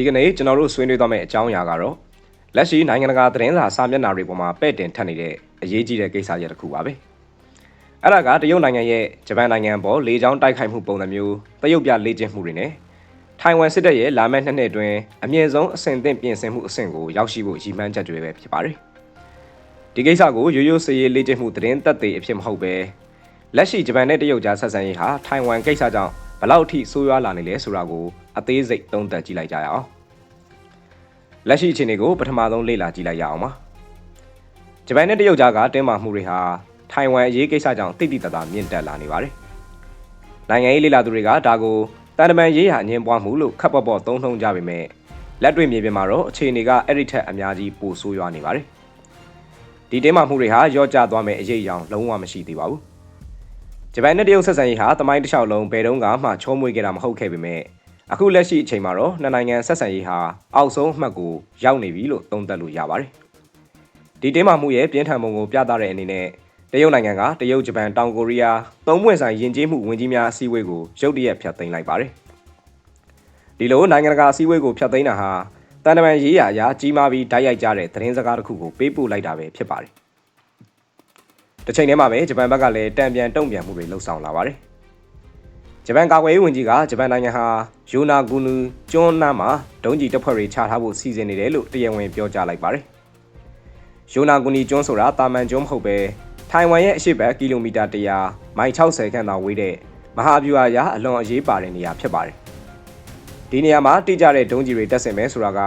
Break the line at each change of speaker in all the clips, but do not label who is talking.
ဒီကနေ့ကျွန်တော်တို့ဆွေးနွေးသွားမယ့်အကြောင်းအရာကတော့လက်ရှိနိုင်ငံတကာသတင်းစာစာမျက်နှာတွေပေါ်မှာပဲ့တင်ထပ်နေတဲ့အရေးကြီးတဲ့ကိစ္စရပ်တစ်ခုပါပဲအဲ့ဒါကတရုတ်နိုင်ငံရဲ့ဂျပန်နိုင်ငံပေါ်လေကြောင်းတိုက်ခိုက်မှုပုံစံမျိုးတရုတ်ပြလေ့ကျင့်မှုတွေနဲ့ထိုင်ဝမ်စစ်တပ်ရဲ့လာမယ့်နှစ်နှစ်အတွင်းအမြင့်ဆုံးအဆင့်သင့်ပြင်ဆင်မှုအဆင့်ကိုရောက်ရှိဖို့ရည်မှန်းချက်တွေပဲဖြစ်ပါတယ်ဒီကိစ္စကိုရိုးရိုးစည်ရေးလေ့ကျင့်မှုသတင်းသက်သေအဖြစ်မဟုတ်ပဲလက်ရှိဂျပန်နဲ့တရုတ်ကြားဆက်ဆံရေးဟာထိုင်ဝမ်ကိစ္စကြောင့်ဘလောက်ထိဆိုးရွားလာနေလဲဆိုတာကို အသေးစိတ်သုံးသပ်ကြည့်လိုက်ကြရအောင်လက်ရှိအခြေအနေကိုပထမဆုံးလေ့လာကြည့်လိုက်ရအောင်ပါဂျပန်နဲ့တရုတ်ကြားကတင်းမာမှုတွေဟာထိုင်ဝမ်အရေးကိစ္စကြောင့်တိတိတတ်တာမြင့်တက်လာနေပါတယ်နိုင်ငံရေးလေ့လာသူတွေကဒါကိုတန်တမန်ရေးရာအငင်းပွားမှုလို့ခပ်ပေါ်ပေါ်သုံးနှုံကြပေမဲ့လက်တွေ့မြေပြင်မှာတော့အခြေအနေကအဲ့ဒီထက်အများကြီးပိုဆိုးရွားနေပါတယ်ဒီတင်းမာမှုတွေဟာရော့ကျသွားမယ့်အရေးအယောင်လုံးဝမရှိသေးပါဘူးဂျပန်နဲ့တရုတ်ဆက်ဆံရေးဟာတမိုင်းတစ်လျှောက်လုံးဘယ်တုန်းကမှချောမွေ့ခဲ့တာမဟုတ်ခဲ့ပေမဲ့ အခုလက်ရှိအချိန်မှာတော့နှစ်နိုင်ငံဆက်ဆံရေးဟာအောက်ဆုံးအမှတ်ကိုရောက်နေပြီလို့သုံးသပ်လို့ရပါတယ်။ဒီတင်းမာမှုရဲ့ပြင်းထန်မှုကိုပြသတဲ့အနေနဲ့တရုတ်နိုင်ငံကတရုတ်ဂျပန်တောင်ကိုရီးယားသုံးပွင့်ဆိုင်ယဉ်ကျေးမှုဝန်ကြီးများအစည်းအဝေးကိုရုတ်တရက်ဖျက်သိမ်းလိုက်ပါတယ်။ဒီလိုနိုင်ငံတကာအစည်းအဝေးကိုဖျက်သိမ်းတာဟာတန်တမန်ရေးရာအရာကြီးမားပြီးဓာတ်ရိုက်ကြတဲ့သတင်းစကားတစ်ခုကိုပေးပို့လိုက်တာပဲဖြစ်ပါတယ်။တစ်ချိန်တည်းမှာပဲဂျပန်ဘက်ကလည်းတံပြန်တုံ့ပြန်မှုတွေလှုပ်ဆောင်လာပါတယ်။ ဂျပန်ကာကွယ်ရေးဝန်ကြီးကဂျပန်နိုင်ငံဟာယိုနာဂူနူကျွန်းနားမှာဒုံးကျည်တပ်ဖွဲ့တွေချထားဖို့စီစဉ်နေတယ်လို့တရားဝင်ပြောကြားလိုက်ပါတယ်။ယိုနာဂူနီကျွန်းဆိုတာတာမန်ကျွန်းမဟုတ်ပဲထိုင်ဝမ်ရဲ့အရှေ့ဘက်ကီလိုမီတာ100မိုင်60ခန့်သာဝေးတဲ့မဟာဗျူဟာရာအလွန်အရေးပါတဲ့နေရာဖြစ်ပါတယ်။ဒီနေရာမှာတိကျတဲ့ဒုံးကျည်တွေတက်ဆင်မယ်ဆိုတာက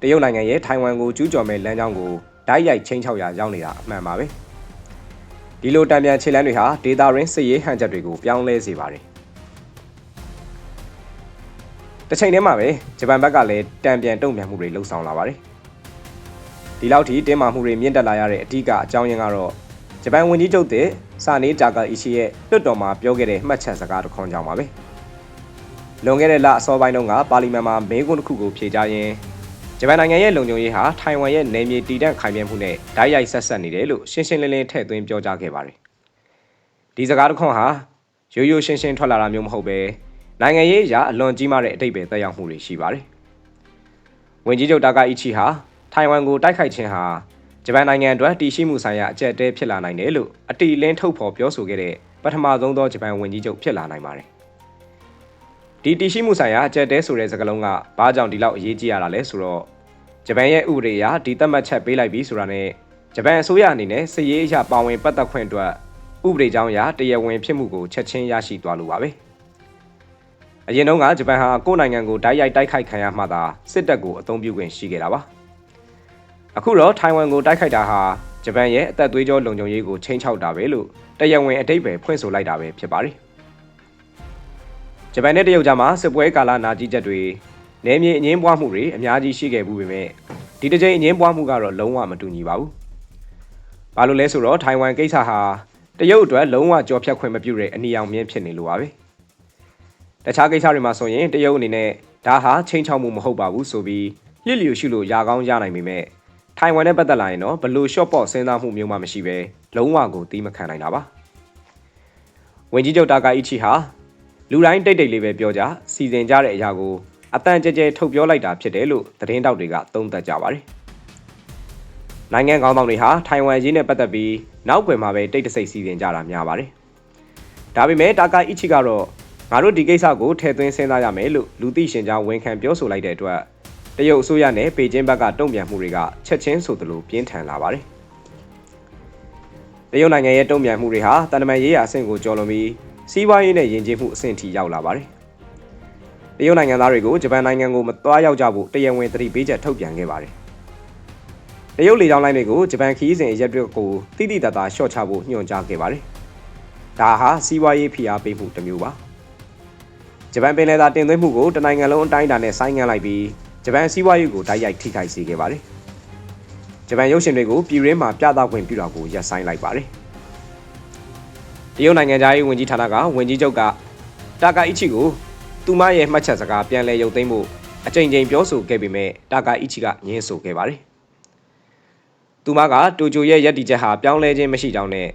တရုတ်နိုင်ငံရဲ့ထိုင်ဝမ်ကိုကျူးကျော်မဲ့လမ်းကြောင်းကိုဓာတ်ရိုက်ချင်းချောက်ရာရောက်နေတာအမှန်ပါပဲ။ဒီလိုတံပြန်ခြေလမ်းတွေဟာဒေတာရင်းစစ်ရေးဟန်ချက်တွေကိုပြောင်းလဲစေပါတယ် တစ်ချိန်တည်းမှာပဲဂျပန်ဘက်ကလည်းတံပြန်တုံ့ပြန်မှုတွေလှုပ်ဆောင်လာပါတယ်ဒီလောက်ထိတင်းမာမှုတွေမြင့်တက်လာရတဲ့အထူးကအကြောင်းရင်းကတော့ဂျပန်ဝန်ကြီးချုပ်တဲ့စာနေတာကာအီရှိရဲ့လွတ်တော်မှာပြောခဲ့တဲ့မှတ်ချက်စကားတစ်ခွန်းကြောင့်ပါပဲလွန်ခဲ့တဲ့လအစောပိုင်းတုန်းကပါလီမန်မှာမေးခွန်းတစ်ခုကိုဖြေကြားရင်းဂျပန်နိုင်ငံရဲ့လုံခြုံရေးဟာထိုင်ဝမ်ရဲ့နယ်မြေတည်တံ့ခိုင်မြဲမှုနဲ့ဓာတ်ရိုက်ဆက်ဆက်နေတယ်လို့ရှင်းရှင်းလင်းလင်းထည့်သွင်းပြောကြားခဲ့ပါတယ်။ဒီစကားတစ်ခွန်းဟာရိုးရိုးရှင်းရှင်းထွက်လာတာမျိုးမဟုတ်ပဲ နိုင်ငံရေးအရာအလွန်ကြီးမားတဲ့အတိတ်ပဲတက်ရောက်မှုတွေရှိပါတယ်။ဝင်ကြီးချုပ်တာကာအီချီဟာထိုင်ဝမ်ကိုတိုက်ခိုက်ခြင်းဟာဂျပန်နိုင်ငံအတွက်တည်ရှိမှုဆိုင်ရာအကြက်တဲဖြစ်လာနိုင်တယ်လို့အတီလင်းထုတ်ဖော်ပြောဆိုခဲ့တဲ့ပထမဆုံးသောဂျပန်ဝင်ကြီးချုပ်ဖြစ်လာနိုင်ပါတယ်။ဒီတည်ရှိမှုဆိုင်ရာအကြက်တဲဆိုတဲ့စကားလုံးကဘာကြောင့်ဒီလောက်အရေးကြီးရတာလဲဆိုတော့ဂျပန်ရဲ့ဥပဒေအရဒီသတ်မှတ်ချက်ပေးလိုက်ပြီးဆိုတာနဲ့ဂျပန်အစိုးရအနေနဲ့စစ်ရေးအရာပါဝင်ပတ်သက်ခွင့်အတွက်ဥပဒေကြောင်းအရတရားဝင်ဖြစ်မှုကိုချက်ချင်းရရှိသွားလို့ပါပဲ အရင်တုန်းကဂျပန်ဟာကိုယ်နိုင်ငံကိုတိုက်ရိုက်တိုက်ခိုက်ခံရမှသာစစ်တပ်ကိုအသုံးပြုခွင့်ရှိခဲ့တာပါအခုတော့ထိုင်ဝမ်ကိုတိုက်ခိုက်တာဟာဂျပန်ရဲ့အသက်သွေးကြောလုံခြုံရေးကိုချိန်ချောက်တာပဲလို့တရားဝင်အတိတ်ပဲဖွင့်ဆိုလိုက်တာပဲဖြစ်ပါတယ်ဂျပန်နဲ့တရုတ်ကြားမှာစစ်ပွဲကာလနာကြီးချက်တွေနယ်မြေအငင်းပွားမှုတွေအများကြီးရှိခဲ့ဘူးပေမဲ့ဒီတစ်ချိန်အငင်းပွားမှုကတော့လုံးဝမတူညီပါဘူး။ဘာလို့လဲဆိုတော့ထိုင်ဝမ်ကိစ္စဟာတရုတ်အတွက်လုံးဝကြော်ဖြတ်ခွင့်မပြုတဲ့အနီရောင်မြင့်ဖြစ်နေလို့ပါပဲ။ တခြားကိစ္စတွေမှာဆိုရင်တရုတ်အနေနဲ့ဒါဟာချိန်ချောက်မှုမဟုတ်ပါဘူးဆိုပြီးလျစ်လျူရှိလို့ရာကောင်းရနိုင်ပေမဲ့ထိုင်ဝမ်နဲ့ပတ်သက်လာရင်တော့ဘလို့ short ပေါ့စဉ်းစားမှုမျိုးမှမရှိပဲလုံးဝကိုတီးမခံနိုင်တာပါ။ဝင်ကြီးချုပ်တာကာအီချီဟာလူတိုင်းတိတ်တိတ်လေးပဲပြောကြစီစဉ်ကြတဲ့အရာကိုအတန်ကြဲကြဲထုတ်ပြောလိုက်တာဖြစ်တယ်လို့သတင်းတောက်တွေကသုံးသပ်ကြပါတယ်။နိုင်ငံကောင်းဆောင်တွေဟာထိုင်ဝမ်ရေးနဲ့ပတ်သက်ပြီးနောက်ွယ်မှာပဲတိတ်တဆိတ်စီစဉ်ကြတာများပါတယ်။ဒါပေမဲ့တာကာအီချီကတော့ ငါတို့ဒီကိစ္စကိုထည့်သွင်းစဉ်းစားရမယ်လို့လူသိရှင်ကြားဝန်ခံပြောဆိုလိုက်တဲ့အတွက်တရုတ်အစိုးရနဲ့ပေကျင်းဘက်ကတုံ့ပြန်မှုတွေကချက်ချင်းဆိုသလိုပြင်းထန်လာပါတယ်။တရုတ်နိုင်ငံရဲ့တုံ့ပြန်မှုတွေဟာတန်တမန်ရေးရာအဆင့်ကိုကျော်လွန်ပြီးစီးပွားရေးနဲ့ယဉ်ကျေးမှုအဆင့်ထိရောက်လာပါတယ်။တရုတ်နိုင်ငံသားတွေကိုဂျပန်နိုင်ငံကိုမသွားရောက်ကြဖို့တရားဝင်သတိပေးချက်ထုတ်ပြန်ခဲ့ပါတယ်။တရုတ်လေကြောင်းလိုင်းတွေကိုဂျပန်ခီးစဉ်ရက်တွေကိုတိတိတတ်တာရှော့ချဖို့ညွှန်ကြားခဲ့ပါတယ်။ဒါဟာစီးပွားရေးဖိအားပေးမှုတစ်မျိုးပါ။ ဂျပန်ပင်လယ်သာတင်သွင်းမှုကိုတနိုင်ငံလုံးအတိုင်းအတာနဲ့ဆိုင်းငံ့လိုက်ပြီးဂျပန်စီးပွားရေးကိုတိုက်ရိုက်ထိခိုက်စေခဲ့ပါတယ်။ဂျပန်ရုပ်ရှင်တွေကိုပြည်ရင်းမှာပြသခွင့်ပြုတာကိုရပ်ဆိုင်းလိုက်ပါတယ်။တရုတ်နိုင်ငံသားရေးဝန်ကြီးဌာနကဝန်ကြီးချုပ်ကတာကာအီချီကိုသူမရဲ့မှတ်ချက်စကားပြန်လည်ရုပ်သိမ်းဖို့အကြိမ်ကြိမ်ပြောဆိုခဲ့ပေမဲ့တာကာအီချီကငင်းဆိုခဲ့ပါတယ်။သူမကတိုကျိုရဲ့ရည်တည်ချက်ဟာပြောင်းလဲခြင်းမရှိကြောင်းနဲ့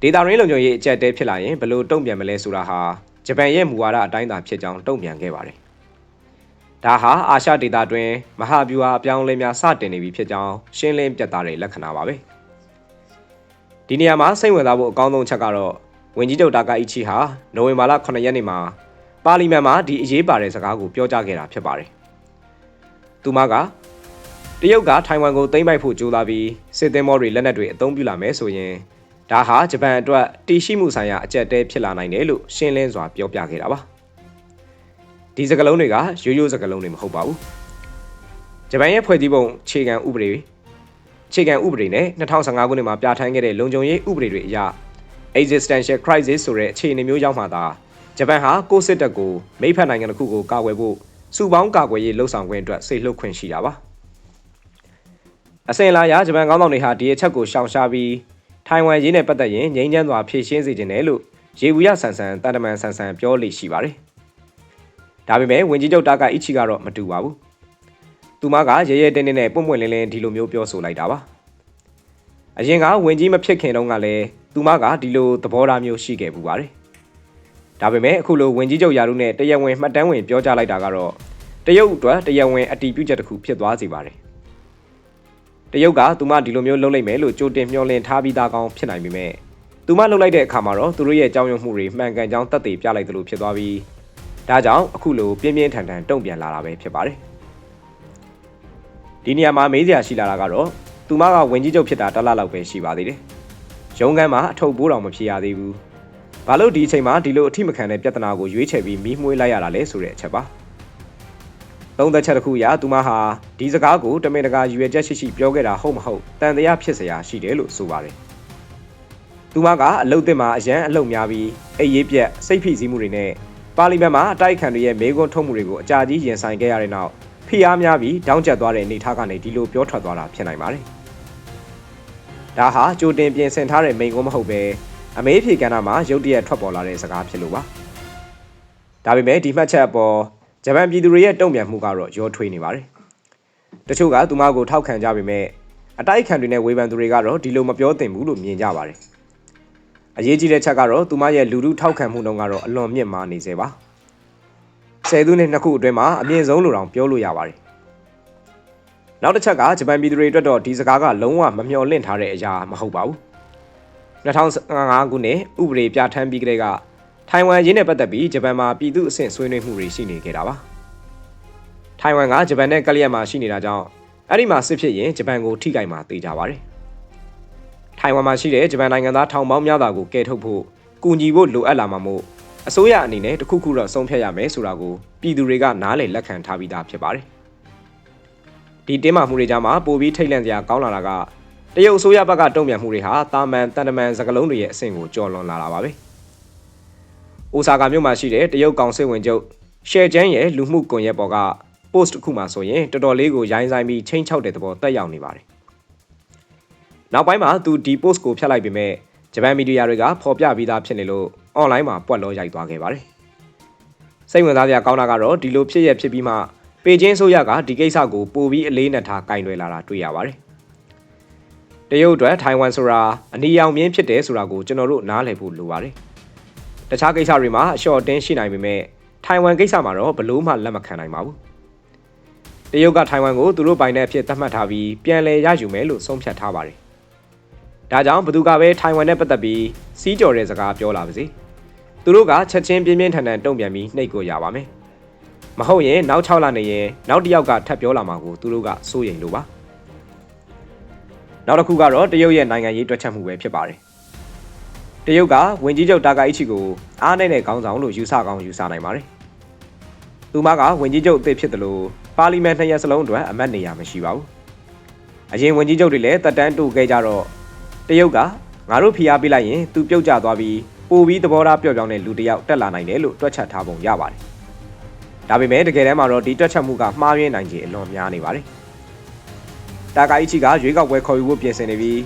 ဒေတာရင်းလုံခြုံရေးအကြက်တဲဖြစ်လာရင်ဘယ်လိုတုံ့ပြန်မလဲဆိုတာဟာ ဂျပန်ရဲ့မူဝါဒအတိုင်းသာဖြစ်ကြောင်းတုံ့ပြန်ခဲ့ပါတယ်။ဒါဟာအာရှဒေသတွင်မဟာဗျူဟာအပြောင်းအလဲများစတင်နေပြီဖြစ်ကြောင်းရှင်းလင်းပြသတဲ့လက္ခဏာပါပဲဒီနေရာမှာစိတ်ဝင်စားဖို့အကောင်းဆုံးချက်ကတော့ဝင်ကြီးချုပ်တာကာအီချီဟာနိုဝင်ဘာလ9ရက်နေ့မှာပါလီမန်မှာဒီအရေးပါတဲ့စကားကိုပြောကြားခဲ့တာဖြစ်ပါတယ်သူမကတရုတ်ကထိုင်ဝမ်ကိုသိမ်းပိုက်ဖို့ကြိုးစားပြီးစစ်သင်္ဘောတွေလက်နက်တွေအသုံးပြုလာမယ်ဆိုရင် ဒါဟာဂျပန်အတွက်တည်ရှိမှုဆိုင်ရာအကြက်တဲဖြစ်လာနိုင်တယ်လို့ရှင်းလင်းစွာပြောပြခဲ့တာပါဒီစကားလုံးတွေကရိုးရိုးစကားလုံးတွေမဟုတ်ပါဘူးဂျပန်ရဲ့ဖွဲ့စည်းပုံခြေခံဥပဒေခြေခံဥပဒေနဲ့2015ခုနှစ်မှာပြဋ္ဌာန်းခဲ့တဲ့လုံခြုံရေးဥပဒေတွေအရ existential crisis ဆိုတဲ့အခြေအနေမျိုးရောက်မှသာဂျပန်ဟာကိုစစ်တပ်ကိုမိဖက်နိုင်ငံတစ်ခုကိုကာကွယ်ဖို့စုပေါင်းကာကွယ်ရေးလှုပ်ဆောင်ခွင့်အတွက်စိတ်လှုပ်ခွင့်ရှိတာပါအစင်လာရဂျပန်ကောင်းဆောင်တွေဟာဒီအချက်ကိုရှောင်ရှားပြီး ထိုင်ဝမ်ရေးနဲ့ပတ်သက်ရင်ငြိမ်းချမ်းစွာဖြေရှင်းစေခြင်းတယ်လို့ရေဘူးရဆန်ဆန်တန်တမန်ဆန်ဆန်ပြောလိရှိပါတယ်ဒါပေမဲ့ဝင်ကြီးချုပ်တာကအီချီကတော့မတူပါဘူးသူမကရဲရဲတင်းတင်းနဲ့ပွန့်ပွန့်လင်းလင်းဒီလိုမျိုးပြောဆိုလိုက်တာပါအရင်ကဝင်ကြီးမဖြစ်ခင်တုန်းကလည်းသူမကဒီလိုသဘောထားမျိုးရှိခဲ့ပူပါတယ်။ဒါပေမဲ့အခုလိုဝင်ကြီးချုပ်ယာရုနဲ့တရဝင်မှတ်တမ်းဝင်ပြောကြားလိုက်တာကတော့တရုတ်အတွက်တရဝင်အတီးပြုချက်တစ်ခုဖြစ်သွားစေပါတယ်။ တရုတ်ကသူမဒီလိုမျိုးလုပ်လိုက်မယ်လို့ကြိုတင်မျှော်လင့်ထားပြီးသားကောင်းဖြစ်နိုင်ပေမဲ့သူမလုပ်လိုက်တဲ့အခါမှာတော့သူတို့ရဲ့ကြောင်းရွံ့မှုတွေမှန်ကန်ကြောင်းသက်သေပြလိုက်သလိုဖြစ်သွားပြီးဒါကြောင့်အခုလိုပြင်းပြင်းထန်ထန်တုံ့ပြန်လာတာပဲဖြစ်ပါတယ်။ဒီနေရာမှာမေးစရာရှိလာတာကတော့သူမကဝင်ကြီးချုပ်ဖြစ်တာတလလောက်ပဲရှိပါသေးတယ်။ရုံးခန်းမှာအထုပ်ပိုးတော်မဖြစ်ရသေးဘူး။ဘာလို့ဒီအချိန်မှာဒီလိုအထိမခံတဲ့ပြဿနာကိုရွေးချယ်ပြီးမီးမွှေးလိုက်ရတာလဲဆိုတဲ့အချက်ပါ။ သုံးသက်ချက်တစ်ခုအရသူမဟာဒီစကားကိုတမင်တကာရွေချက်ရှိရှိပြောခဲ့တာဟုတ်မဟုတ်တန်တရားဖြစ်စရာရှိတယ်လို့ဆိုပါတယ်သူမကအလုတ်တက်မှာအရန်အလုတ်များပြီးအိပ်ရေးပြက်စိတ်ဖိစီးမှုတွေနဲ့ပါလီမန်မှာအတိုက်ခံတွေရဲ့မေးခွန်းထုတ်မှုတွေကိုအကြကြီးရင်ဆိုင်ခဲ့ရတဲ့နောက်ဖိအားများပြီးတောင်းကျပ်သွားတဲ့အနေအထားကနေဒီလိုပြောထွက်သွားတာဖြစ်နိုင်ပါတယ်။ဒါဟာကြိုတင်ပြင်ဆင်ထားတဲ့မိန့်ခွန်းမဟုတ်ပဲအမေးဖြေကဏ္ဍမှာရုတ်တရက်ထွက်ပေါ်လာတဲ့စကားဖြစ်လို့ပါ။ဒါပေမဲ့ဒီမှတ်ချက်အပေါ် ဂျပန်ပြည်သူတွေရဲ့တုံ့ပြန်မှုကတော့ရောထွေးနေပါတယ်တချို့ကသူမကိုထောက်ခံကြပေမဲ့အတိုက်ခံတွေနဲ့ဝေဖန်သူတွေကတော့ဒီလိုမပြောသင့်ဘူးလို့မြင်ကြပါတယ်အရေးကြီးတဲ့ချက်ကတော့သူမရဲ့လူလူထောက်ခံမှုနှုန်းကတော့အလွန်မြင့်မားနေစေပါဆယ်သူနှစ်နှစ်ခုအတွင်းမှာအမြင့်ဆုံးလို့တောင်ပြောလို့ရပါတယ်နောက်တစ်ချက်ကဂျပန်ပြည်သူတွေအတွက်တော့ဒီစကားကလုံးဝမမျှော်လင့်ထားတဲ့အရာမဟုတ်ပါဘူး2015ခုနှစ်ဥပဒေပြဋ္ဌာန်းပြီးကတည်းက ထိုင်ဝမ်ရင်းနဲ့ပတ်သက်ပြီးဂျပန်မှာပြည်သူအဆင့်ဆွေးနွေးမှုတွေရှိနေခဲ့တာပါထိုင်ဝမ်ကဂျပန်နဲ့ကလျက်မှာရှိနေတာကြောင့်အဲ့ဒီမှာစစ်ဖြစ်ရင်ဂျပန်ကိုထိခိုက်မှာသိကြပါတယ်ထိုင်ဝမ်မှာရှိတဲ့ဂျပန်နိုင်ငံသားထောင်ပေါင်းများစွာကိုကယ်ထုတ်ဖို့ကူညီဖို့လိုအပ်လာမှာမို့အစိုးရအနေနဲ့တခုခုတော့ဆုံးဖြတ်ရမယ်ဆိုတာကိုပြည်သူတွေကနားလည်လက်ခံထားပြီးသားဖြစ်ပါတယ်ဒီတင်းမာမှုတွေကြားမှာပိုပြီးထိတ်လန့်စရာကောင်းလာတာကတရုတ်အစိုးရဘက်ကတုံ့ပြန်မှုတွေဟာတာမန်တန်တမန်စကလုံးတွေရဲ့အဆင့်ကိုကျော်လွန်လာတာပါပဲ။ အိုဆာကာမြို့မှာရှိတဲ့တရုတ်ကောင်စစ်ဝင်ချုပ်ရှယ်ကျန်းရဲ့လူမှုကွန်ရက်ပေါ်က post တစ်ခုမှဆိုရင်တော်တော်လေးကိုရိုင်းဆိုင်ပြီးချင်းချောက်တဲ့သဘောတက်ရောက်နေပါတယ်။နောက်ပိုင်းမှာသူဒီ post ကိုဖျက်လိုက်ပေမဲ့ဂျပန်မီဒီယာတွေကဖော်ပြပြီးသားဖြစ်နေလို့ online မှာပွက်လောရိုက်သွားခဲ့ပါတယ်။စိတ်ဝင်စားစရာကောင်းတာကတော့ဒီလိုဖြစ်ရဖြစ်ပြီးမှပေကျင်းဆိုရကဒီကိစ္စကိုပိုပြီးအလေးနက်ထားကင်တွယ်လာတာတွေ့ရပါတယ်။တရုတ်အတွက်ထိုင်ဝမ်ဆိုတာအနီရောင်မြင်းဖြစ်တယ်ဆိုတာကိုကျွန်တော်တို့နားလည်ဖို့လိုပါတယ်။ တခြားကိစ္စတွေမှာအလျှော့တင်းရှိနိုင်ပေမဲ့ထိုင်ဝမ်ကိစ္စမှာတော့ဘလို့မှလက်မခံနိုင်ပါဘူး။တရုတ်ကထိုင်ဝမ်ကိုသူတို့ပိုင်တဲ့အဖြစ်သတ်မှတ်ထားပြီးပြန်လည်ရယူမယ်လို့ဆုံးဖြတ်ထားပါတယ်။ဒါကြောင့်ဘသူကပဲထိုင်ဝမ်နဲ့ပတ်သက်ပြီးစီးကြော်တဲ့စကားပြောလာပါစေ။သူတို့ကချက်ချင်းပြင်းပြင်းထန်ထန်တုံ့ပြန်ပြီးနှိပ်ကိုရပါမယ်။မဟုတ်ရင်နောက်6လနေရင်နောက်တစ်ယောက်ကထပ်ပြောလာမှာကိုသူတို့ကစိုးရိမ်လို့ပါနောက်တစ်ခုကတော့တရုတ်ရဲ့နိုင်ငံရေးတွက်ချက်မှုပဲဖြစ်ပါတယ် တရုတ်ကဝင်ကြီးချုပ်တာကာအီချီကိုအားနဲ့တဲ့ခေါင်းဆောင်လို့ယူဆကောင်းယူဆနိုင်ပါတယ်သူမကဝင်ကြီးချုပ်အသစ်ဖြစ်တယ်လို့ပါလီမန်နှစ်ရက်စလုံးအတွက်အမတ်နေရမရှိပါဘူးအရင်ဝင်ကြီးချုပ်တွေလည်းတက်တန်းတူခဲ့ကြတော့တရုတ်ကငါတို့ဖိအားပေးလိုက်ရင်သူပြုတ်ကျသွားပြီးပိုပြီးသဘောထားပျော့ပြောင်းတဲ့လူတစ်ယောက်တက်လာနိုင်တယ်လို့တွက်ချက်ထားပုံရပါတယ်ဒါပေမဲ့တကယ်တမ်းမှာတော့ဒီတွက်ချက်မှုကမှားယွင်းနိုင်ခြေအလွန်များနေပါတယ်။တာကာအီချီကရွေးကောက်ပွဲခေါ်ယူဖို့ပြင်ဆင်နေပြီး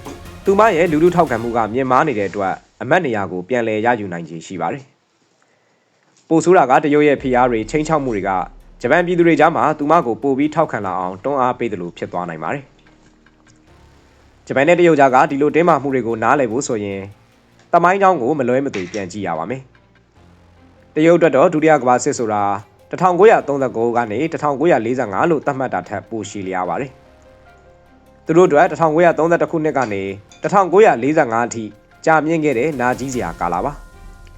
သူမရဲ့လူလူထောက်ခံမှုကမြင့်မားနေတဲ့အတွက် အမတ်နေရာကိုပြန်လည်ရယူနိုင်ခြေရှိပါတယ်။ပိုဆိုးတာကတရုတ်ရဲ့ဖိအားတွေချိန်ချောက်မှုတွေကဂျပန်ပြည်သူတွေကြားမှာသူမကိုပိုပြီးထောက်ခံလာအောင်တွန်းအားပေးတယ်လို့ဖြစ်သွားနိုင်ပါတယ်။ဂျပန်နဲ့တရုတ်ကြားကဒီလိုတင်းမာမှုတွေကိုနားလည်ဖို့ဆိုရင်တမိုင်းချောင်းကိုမလွဲမသွေပြန်ကြည့်ရပါမယ်။တရုတ်အတွက်တော့ဒုတိယကမ္ဘာစစ်ဆိုတာ1939ကနေ1945လို့သတ်မှတ်တာထက်ပိုရှိလျားပါတယ်။သူတို့အတွက်1932ခုနှစ်ကနေ1945အထိ ကြာမြင့်ခဲ့တဲ့နာကြီးစရာကာလပါ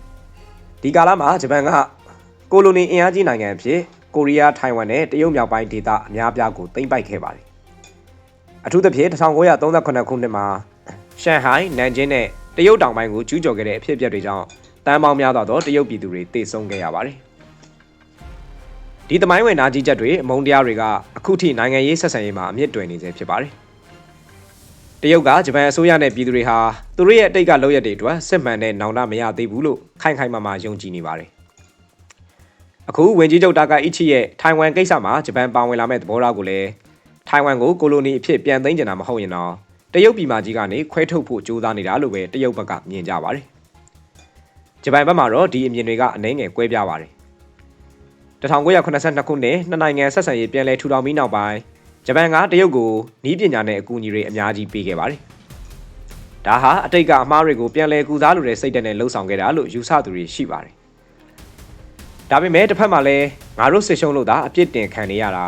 ။ဒီကာလမှာဂျပန်ကကိုလိုနီအင်အားကြီးနိုင်ငံအဖြစ်ကိုရီးယားထိုင်ဝမ်နဲ့တရုတ်မြောက်ပိုင်းဒေသအများအပြားကိုသိမ်းပိုက်ခဲ့ပါတယ်။အထူးသဖြင့်1938ခုနှစ်မှာရှန်ဟိုင်း၊နန်ကျင်းနဲ့တရုတ်တောင်ပိုင်းကိုကျူးကျော်ခဲ့တဲ့အဖြစ်အပျက်တွေကြောင့်တန်ပေါင်းများစွာသောတရုတ်ပြည်သူတွေတေဆုံးခဲ့ရပါတယ်။ဒီသမိုင်းဝင်နာကြီးချက်တွေအမုန်းတရားတွေကအခုထိနိုင်ငံရေးဆက်ဆံရေးမှာအမြင့်တွယ်နေစေဖြစ်ပါတယ်။ တရုတ်ကဂျပန်အစိုးရနဲ့ပြည်သူတွေဟာသူတို့ရဲ့အတိတ်ကလုပ်ရက်တွေအတွက်စစ်မှန်တဲ့နောင်တမရသေးဘူးလို့ခိုင်ခိုင်မာမာယုံကြည်နေပါတယ်။အခုဝင်ကြီးချုပ်တာကာအီချီရဲ့ထိုင်ဝမ်ကိစ္စမှာဂျပန်ပါဝင်လာမဲ့သဘောထားကိုလည်းထိုင်ဝမ်ကိုကိုလိုနီအဖြစ်ပြန်သိမ်းကျင်တာမဟုတ်ရင်တော့တရုတ်ပြည်မကြီးကနေခွဲထုတ်ဖို့ကြိုးစားနေတာလို့ပဲတရုတ်ဘက်ကမြင်ကြပါတယ်။ဂျပန်ဘက်မှာတော့ဒီအမြင်တွေကအနှဲငယ်ကွဲပြားပါတယ်။1982ခုနှစ်နှစ်နိုင်ငံဆက်ဆံရေးပြန်လည်ထူထောင်ပြီးနောက်ပိုင်း ဂျပန်ကတရုတ်ကိုနီးပညာနဲ့အကူအညီတွေအများကြီးပေးခဲ့ပါတယ်။ဒါဟာအတိတ်ကအမှားတွေကိုပြန်လည်ကူစားလိုတဲ့စိတ်ဓာတ်နဲ့လှုံ့ဆော်ခဲ့တာလို့ယူဆသူတွေရှိပါတယ်။ဒါပေမဲ့တစ်ဖက်မှာလည်းငါတို့စစ်ရှုံးလို့သာအပြစ်တင်ခံနေရတာ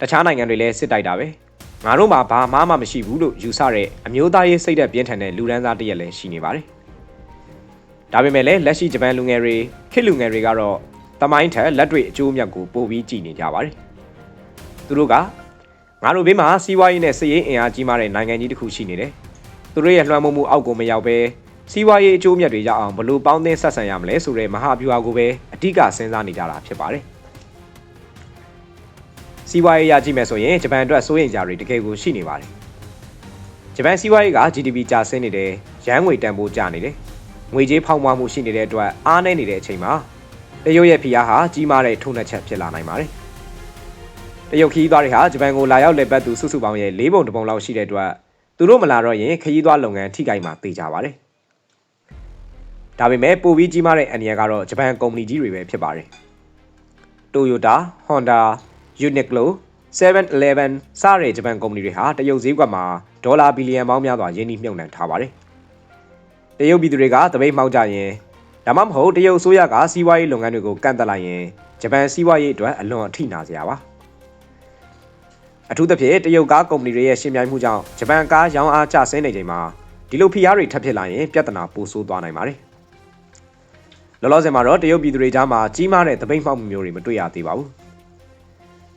တခြားနိုင်ငံတွေလည်းစစ်တိုက်တာပဲ။ငါတို့မှာဘာမှမှမရှိဘူးလို့ယူဆတဲ့အမျိုးသားရေးစိတ်ဓာတ်ပြင်းထန်တဲ့လူဒန်းစားတစ်ရက်လည်းရှိနေပါတယ်။ဒါပေမဲ့လည်းလက်ရှိဂျပန်လူငယ်တွေခေတ်လူငယ်တွေကတော့တမိုင်းထက်လက်တွေ့အကျိုးအမြတ်ကိုပိုပြီးကြည်နေကြပါတယ်။သူတို့က ငါတို့ဘေးမှာစီးပွားရေးနဲ့စစ်ရေးအင်အားကြီးမားတဲ့နိုင်ငံကြီးတစ်ခုရှိနေတယ်။သူတို့ရဲ့လွှမ်းမိုးမှုအောက်ကိုမရောက်ပဲစီးပွားရေးအကျိုးအမြတ်တွေရအောင်ဘလို့ပေါင်းသင်းဆက်ဆံရမလဲဆိုတဲ့မဟာဗျူဟာကိုပဲအဓိကစဉ်းစားနေကြတာဖြစ်ပါတယ်။စီးပွားရေးရကြည့်မယ်ဆိုရင်ဂျပန်အတွက်စိုးရိမ်ကြတွေတကယ်ကိုရှိနေပါတယ်။ဂျပန်စီးပွားရေးက GDP ကျဆင်းနေတယ်၊ရန်ငွေတန်ဖိုးကျနေတယ်။ငွေကြေးဖောက်ပွားမှုရှိနေတဲ့အတွက်အားနည်းနေတဲ့အချိန်မှာတရုတ်ရဲ့ဖိအားဟာကြီးမားတဲ့ထုံးနှက်ချက်ဖြစ်လာနိုင်ပါတယ်။ တရုတ်ခီးသွားတွေဟာဂျပန်ကိုလာရောက်လည်ပတ်သူစုစုပေါင်းရဲ့၄ပုံတစ်ပုံလောက်ရှိတဲ့အတွက်သူတို့မလာတော့ရင်ခရီးသွားလုပ်ငန်းထိခိုက်မှာသိကြပါတယ်။ဒါပေမဲ့ပိုပြီးကြီးမားတဲ့အန်ဒီယာကတော့ဂျပန်ကုမ္ပဏီကြီးတွေပဲဖြစ်ပါတယ်။ Toyota, Honda, Uniqlo, 7-Eleven စတဲ့ဂျပန်ကုမ္ပဏီတွေဟာတရုတ်ဈေးကွက်မှာဒေါ်လာဘီလီယံပေါင်းများစွာရင်းနှီးမြှုပ်နှံထားပါတယ်။တရုတ်ပြည်သူတွေကတပိတ်မှောက်ကြရင်ဒါမှမဟုတ်တရုတ်အစိုးရကစီးပွားရေးလုပ်ငန်းတွေကိုကန့်သက်လိုက်ရင်ဂျပန်စီးပွားရေးအတွက်အလွန်အထိနာစရာပါ အထူးသဖြင့်တရုတ်ကားကုမ္ပဏီတွေရဲ့ရှင်ပြိုင်မှုကြောင့်ဂျပန်ကားရောင်းအားကျဆင်းနေချိန်မှာဒီလိုဖိအားတွေထပ်ဖြစ်လာရင်ပြဿနာပိုဆိုးသွားနိုင်ပါတယ်လောလောဆယ်မှာတော့တရုတ်ပြည်သူတွေကြားမှာကြီးမားတဲ့တပိတ်မှောက်မှုမျိုးတွေမတွေ့ရသေးပါဘူး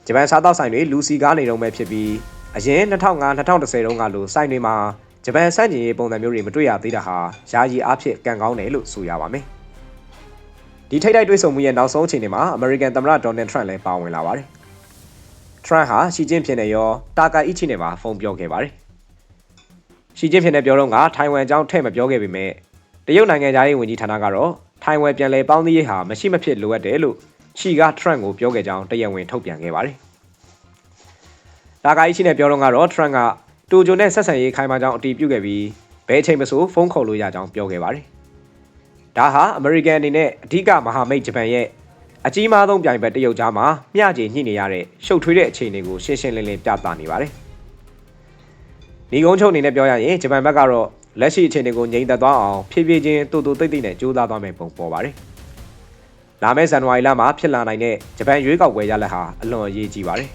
ဂျပန်စားတောက်ဆိုင်တွေလူစီကားနေတော့မဲ့ဖြစ်ပြီးအရင်2005 2010တုန်းကလိုဆိုင်တွေမှာဂျပန်စန့်ကျင်ရေးပုံစံမျိုးတွေမတွေ့ရသေးတာဟာယာယီအားဖြင့်ကံကောင်းတယ်လို့ဆိုရပါမယ်ဒီထိတ်တိုက်တွေ့ဆုံမှုရဲ့နောက်ဆုံးအချိန်တွေမှာအမေရိကန်သမ္မတဒေါ်နယ်ထရန့်လည်းပါဝင်လာပါတယ်။ ထရန့်ဟာရှီကျင်းဖြစ်နေရောတာကာအီချီနဲ့ပါဖုန်းပြောခဲ့ပါတယ်။ရှီကျင်းဖြစ်နေပြောတော့ကထိုင်ဝမ်အကြောင်းထည့်မပြောခဲ့ပေမဲ့တရုတ်နိုင်ငံသားရေးဝန်ကြီးဌာနကတော့ထိုင်ဝမ်ပြန်လည်ပေါင်းသင်းရေးဟာမရှိမဖြစ်လိုအပ်တယ်လို့ရှီကထရန့်ကိုပြောခဲ့ကြောင်းတရားဝင်ထုတ်ပြန်ခဲ့ပါတယ်။တာကာအီချီနဲ့ပြောတော့ကတော့ထရန့်ကတိုဂျိုနဲ့ဆက်ဆံရေးခိုင်မာကြောင်းအတည်ပြုခဲ့ပြီးဘယ်အချိန်မဆိုဖုန်းခေါ်လို့ရကြောင်းပြောခဲ့ပါတယ်။ဒါဟာအမေရိကန်အနေနဲ့အဓိကမဟာမိတ်ဂျပန်ရဲ့ အကြီးမားဆုံးပြိုင်ဘက်တရုတ်ကြားမှာမျှခြေညှိနေရတဲ့ရှုပ်ထွေးတဲ့အခြေအနေကိုရှင်းရှင်းလင်းလင်းပြသနေပါတယ်။ဒီကုန်းချုပ်အနေနဲ့ပြောရရင်ဂျပန်ဘက်ကတော့လက်ရှိအခြေအနေကိုငြိမ်သက်သွားအောင်ဖြည်းဖြည်းချင်းတူတူတိတ်တိတ်နဲ့ကြိုးစားသွားမယ်ပုံပေါ်ပါတယ်။လာမယ့်ဇန်နဝါရီလမှာဖြစ်လာနိုင်တဲ့ဂျပန်ရွေးကောက်ပွဲရလဒ်ဟာအလွန်အရေးကြီးပါတယ်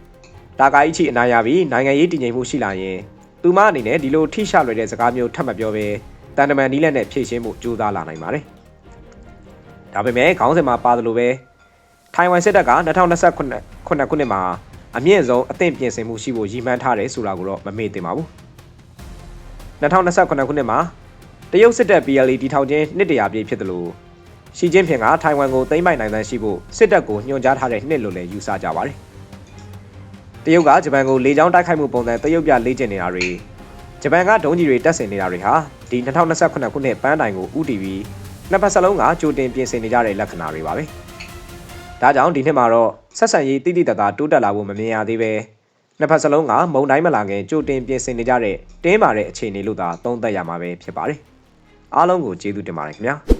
။တာကာအီချီအနိုင်ရပြီးနိုင်ငံရေးတည်ငြိမ်မှုရှိလာရင်သူမအနေနဲ့ဒီလိုထိရှလွယ်တဲ့စကားမျိုးထပ်မပြောဘဲတန်တမန်နီးလက်နဲ့ဖြည့်ရှင်းမှုကြိုးစားလာနိုင်ပါတယ်။ ဒါပေမဲ့ခေါင်းစဉ်မှာပါသလိုပဲထိုင်ဝမ်စစ်တပ်က2029ခုနှစ်မှာအမြင့်ဆုံးအသင့်ပြင်ဆင်မှုရှိဖို့ရည်မှန်းထားတယ်ဆိုတာကိုတော့မမေ့သင့်ပါဘူး။2029ခုနှစ်မှာတရုတ်စစ်တပ် PLA တီထောင်ခြင်းနှစ်တရာပြည့်ဖြစ်တယ်လို့ရှီကျင်းဖင်ကထိုင်ဝမ်ကိုသိမ်းပိုက်နိုင်တဲ့ရှိဖို့စစ်တပ်ကိုညွှန်ကြားထားတဲ့နှစ်လို့လည်းယူဆကြပါတယ်။တရုတ်ကဂျပန်ကိုလေကြောင်းတိုက်ခိုက်မှုပုံစံတရုတ်ပြလေ့ကျင့်နေတာတွေဂျပန်ကဒုံးကျည်တွေတက်ဆင်နေတာတွေဟာဒီ2028ခုနှစ်ပန်းတိုင်ကိုဥတီပြီး နှစ်ဖက်စလုံးကကြိုတင်ပြင်ဆင်နေကြတဲ့လက္ခဏာတွေပါပဲ။ဒါကြောင့်ဒီနှစ်မှာတော့ဆက်ဆံရေးတိတိတတ်တာတိုးတက်လာဖို့မမြင်ရသေးပဲနှစ်ဖက်စလုံးကမုံတိုင်းမလာခင်ကြိုတင်ပြင်ဆင်နေကြတဲ့တင်းမာတဲ့အခြေအနေလို့သာသုံးသပ်ရမှာပဲဖြစ်ပါတယ်။အားလုံးကိုကျေးဇူးတင်ပါတယ်ခင်ဗျာ။